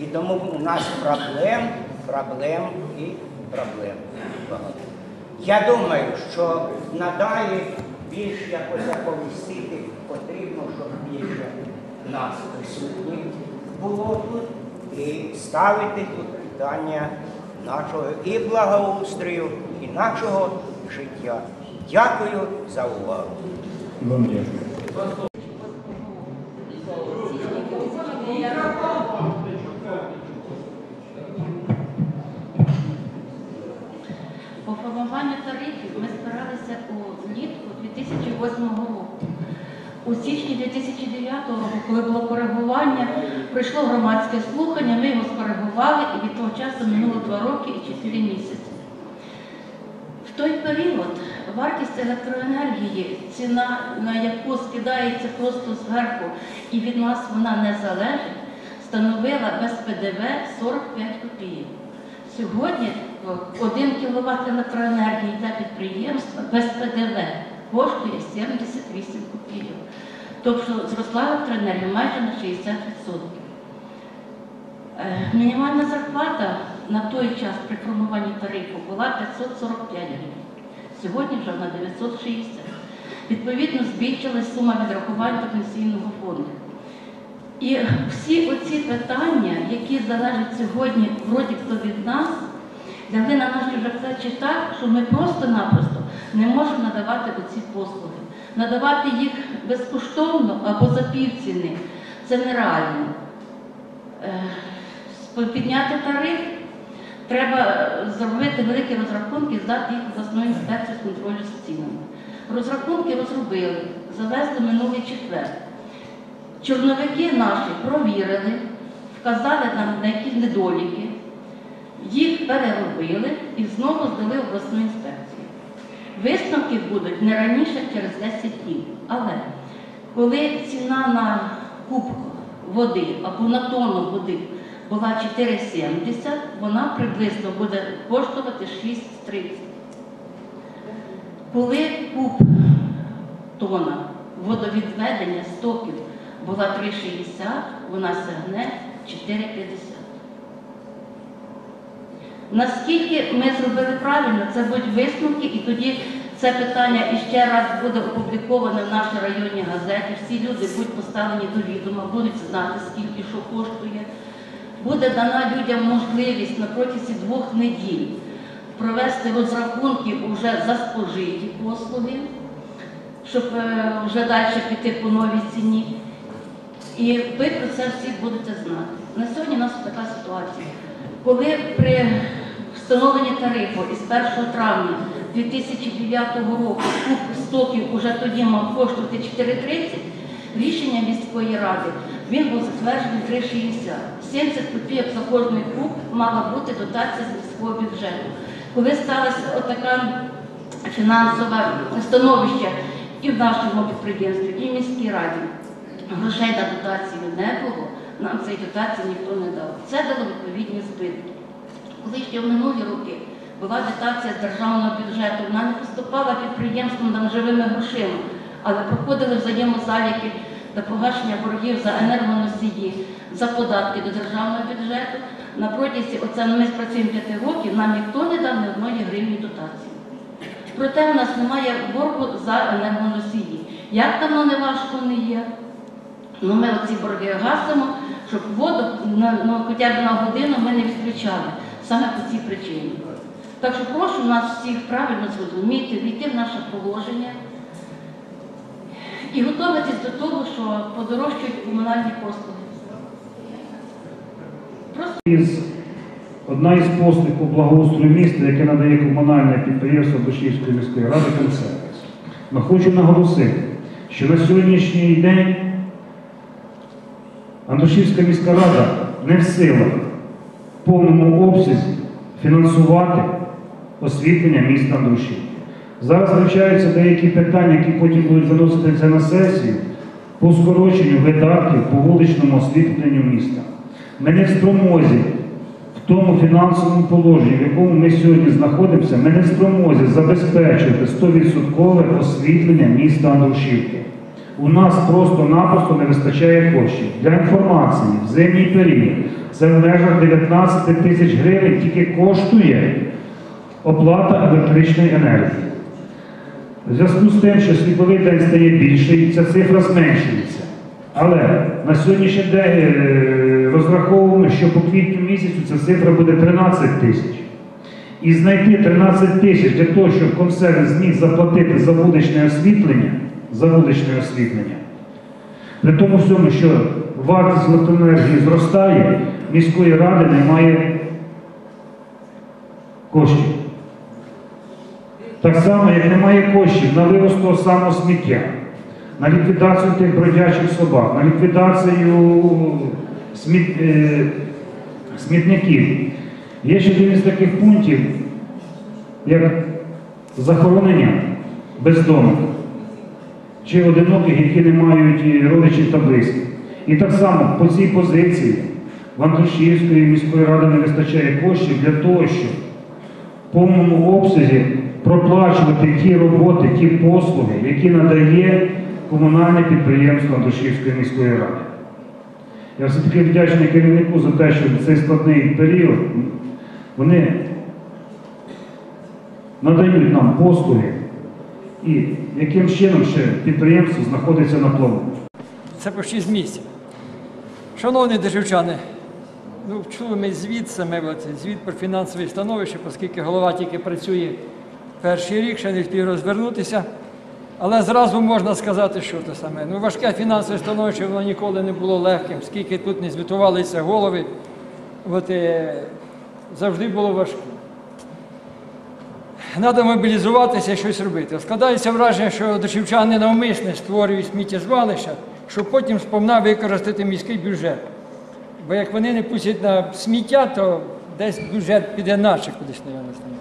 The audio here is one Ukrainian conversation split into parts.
І тому у нас проблем, проблем і проблем. Я думаю, що надалі більш якось оповістити потрібно, щоб більше нас присутніх було тут і ставити тут питання нашого і благоустрою, і нашого життя. Дякую за увагу. Вам дякую. По формуванню тарифів ми збиралися у влітку 2008 року. У січні 2009 року, коли було коригування, пройшло громадське слухання, ми його скоригували і від того часу минуло два роки і чотири місяці. В той період вартість електроенергії, ціна на яку скидається просто зверху і від нас вона не залежить, становила без ПДВ 45 копійок. Сьогодні 1 кВт електроенергії для підприємства без ПДВ коштує 78 копійок. Тобто зросла електроенергія майже на 60%. Е, Мінімальна зарплата на той час при формуванні тарифу була 545 гривень. Сьогодні вже на 960. Відповідно, збільшилась сума відрахувань до пенсійного фонду. І всі оці питання, які залежать сьогодні вроді хто від нас, лягли на наші вже плечі так, що ми просто-напросто не можемо надавати оці послуги. Надавати їх безкоштовно або за півціни це нереально. Е, Підняти тариф треба е, зробити великі розрахунки, здати їх в обласну інспекцію з контролю за цінами. Розрахунки розробили, завезли минулий четвер. Чорновики наші провірили, вказали нам на якісь недоліки, їх переробили і знову здали обласну інспекцію. Висновки будуть не раніше через 10 днів. Але коли ціна на куб води або на тонну води була 4,70, вона приблизно буде коштувати 6,30. Коли куб тона водовідведення стоків була 3,60, вона сягне 4,50. Наскільки ми зробили правильно, це будуть висновки, і тоді це питання іще раз буде опубліковане в нашій районній газеті. Всі люди будуть поставлені до відома, будуть знати, скільки що коштує. Буде дана людям можливість на протязі двох неділь провести розрахунки вже за спожиті послуги, щоб е, вже далі піти по новій ціні. І ви про це всі будете знати. На сьогодні у нас така ситуація. Коли при встановленні тарифу із 1 травня 2009 року куб стоків уже тоді мав коштувати 4,30, рішення міської ради він був затверджений 3,60. 70 копійок за кожний куб мала бути дотація з міського бюджету. Коли сталося отаке фінансове становище і в нашому підприємстві, і в міській раді, грошей на дотацію не було, нам цієї дотації ніхто не дав. Це дало відповідні збитки. Коли ще в минулі роки була дотація з державного бюджету, вона не поступала підприємствам там живими грошима, але проходили взаємозаліки до погашення боргів за енергоносії, за податки до державного бюджету. На протязі, оце ми працюємо 5 років, нам ніхто не дав ні одної гривні дотації. Проте в нас немає боргу за енергоносії. Як давно не важко не є, Ну, ми оці борги гасимо, щоб воду ну, хоча б на годину ми не відключали, саме по цій причині. Так що прошу нас всіх правильно зрозуміти, війти в наше положення і готуватись до того, що подорожчують комунальні послуги. Просто одна із послуг по благоустрою міста, яке надає комунальне підприємство Душівської міської ради «Консервіс». Ми хочу наголосити, що на сьогоднішній день Андушівська міська рада не в силах в повному обсязі фінансувати освітлення міста Андрушівки. Зараз вивчаються деякі питання, які потім будуть виноситися на сесію по скороченню видатків по вуличному освітленню міста. Ми не в спромозі в тому фінансовому положенні, в якому ми сьогодні знаходимося, ми не в спромозі забезпечити 100% освітлення міста Андрушівки. У нас просто-напросто не вистачає коштів. Для інформації, в зимній період це в межах 19 тисяч гривень тільки коштує оплата електричної енергії. В зв'язку з тим, що світловий день стає більший, ця цифра зменшується. Але на сьогоднішній день е, розраховуємо, що по квітню місяцю ця цифра буде 13 тисяч. І знайти 13 тисяч для того, щоб концерн зміг заплатити за вуличне освітлення, за вуличне освітлення, при тому всьому, що вартість електроенергії зростає, міської ради немає коштів. Так само, як немає коштів на вивоз того самого сміття, на ліквідацію тих бродячих собак, на ліквідацію сміт, е, смітників. Є ще один із таких пунктів, як захоронення бездомних чи одиноких, які не мають е, родичів та близьких. І так само по цій позиції в міської ради не вистачає коштів для того, щоб в повному обсязі проплачувати ті роботи, ті послуги, які надає комунальне підприємство Андрушівської міської ради. Я все-таки вдячний керівнику за те, що в цей складний період вони надають нам послуги і яким чином ще підприємство знаходиться на плаву. Це по 6 місяців. Шановні державчани, ну, чули ми звіт саме, звіт про фінансове становище, оскільки голова тільки працює перший рік, ще не встиг розвернутися. Але зразу можна сказати, що це саме. Ну, важке фінансове становище воно ніколи не було легким, скільки тут не звітувалися голови, от, е, завжди було важко. Треба мобілізуватися і щось робити. Складається враження, що дочівчани навмисне створюють сміттєзвалища, щоб потім сповна використати міський бюджет. Бо як вони не пустять на сміття, то десь бюджет піде наче кудись, з ним.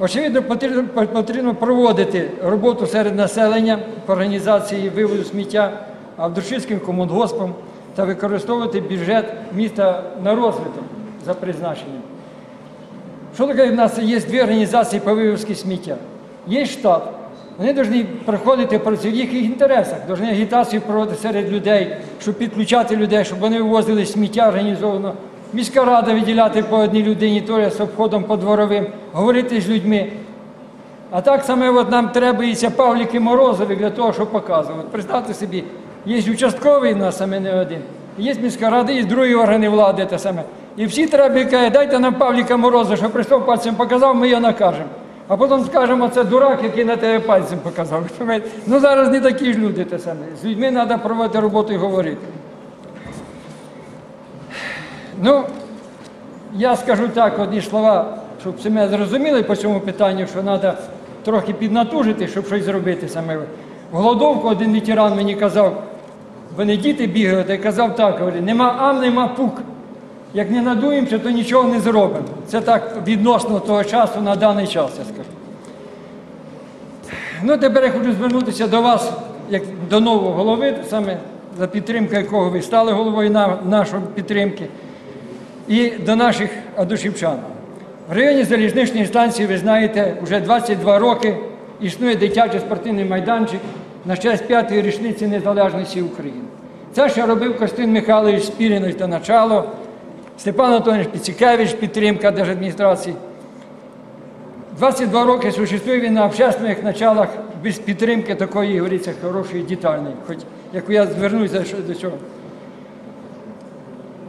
Очевидно, потрібно, проводити роботу серед населення по організації виводу сміття Авдушівським комунгоспом та використовувати бюджет міста на розвиток за призначенням. Що таке в нас є дві організації по вивозці сміття? Є штат. Вони повинні приходити працювати в їхніх інтересах, повинні агітацію проводити серед людей, щоб підключати людей, щоб вони вивозили сміття організовано. Міська рада виділяти по одній людині, то з обходом по дворовим, говорити з людьми. А так саме от нам требується Павліки Морозові для того, щоб показувати. Представте собі, є участковий в нас саме не один, є міська рада, є другі органи влади те саме. І всі треба каже, дайте нам Павліка Морозова, що прийшов пальцем показав, ми його накажемо. А потім скажемо, це дурак, який на тебе пальцем показав. Ну зараз не такі ж люди те саме. З людьми треба проводити роботу і говорити. Ну, я скажу так, одні слова, щоб мене зрозуміли по цьому питанню, що треба трохи піднатужити, щоб щось зробити саме. В голодовку один ветеран мені казав, вони діти бігають, і казав так, говорить, нема ам, нема пук. Як не надуємося, то нічого не зробимо. Це так відносно того часу на даний час, я скажу. Ну, тепер я хочу звернутися до вас, як до нового голови, саме за підтримку якого ви стали головою на, нашої підтримки, і до наших адушівчан. В районі залізничної станції, ви знаєте, вже 22 роки існує дитячий спортивний майданчик на честь п'ятої річниці незалежності України. Це ще робив Костин Михайлович Спірінович та начало, Степан Анатолійович Піцікевич, підтримка держадміністрації. 22 роки существує він на общественних началах без підтримки такої, говориться, хорошої детальної. Хоч як я звернуся до цього.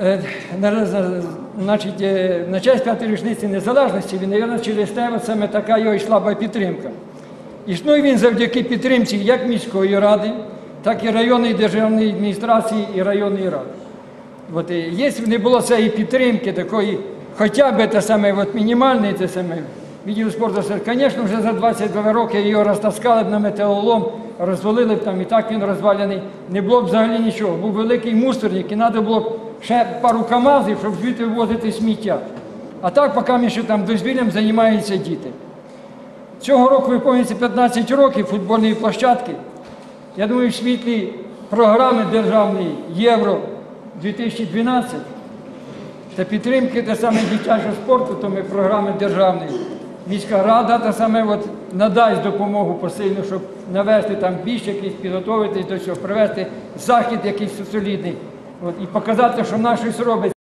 Е, на- Значить, е, на честь п'ятої річниці незалежності він, мабуть, через те саме така його і слаба підтримка. Існує він завдяки підтримці як міської ради, так і районної державної адміністрації і районної ради. От, і якщо не було цієї підтримки, такої, хоча б те саме, от, мінімальної, те саме, відділ спорту, звісно, вже за 22 роки його розтаскали б на метеолом, розвалили б там, і так він розвалений, не було б взагалі нічого. Був великий мусорник, і треба було б ще пару камазів, щоб звідти вивозити сміття. А так, поки ще там дозвіллям займаються діти. Цього року виповнюється 15 років футбольної площадки. Я думаю, в світлі програми державної Євро 2012 та підтримки та саме дитячого спорту, то ми програми державної. міська рада та саме от надасть допомогу посильну, щоб навести там більш якийсь, підготуватись до цього, провести захід якийсь солідний от, і показати, що в нас щось робить.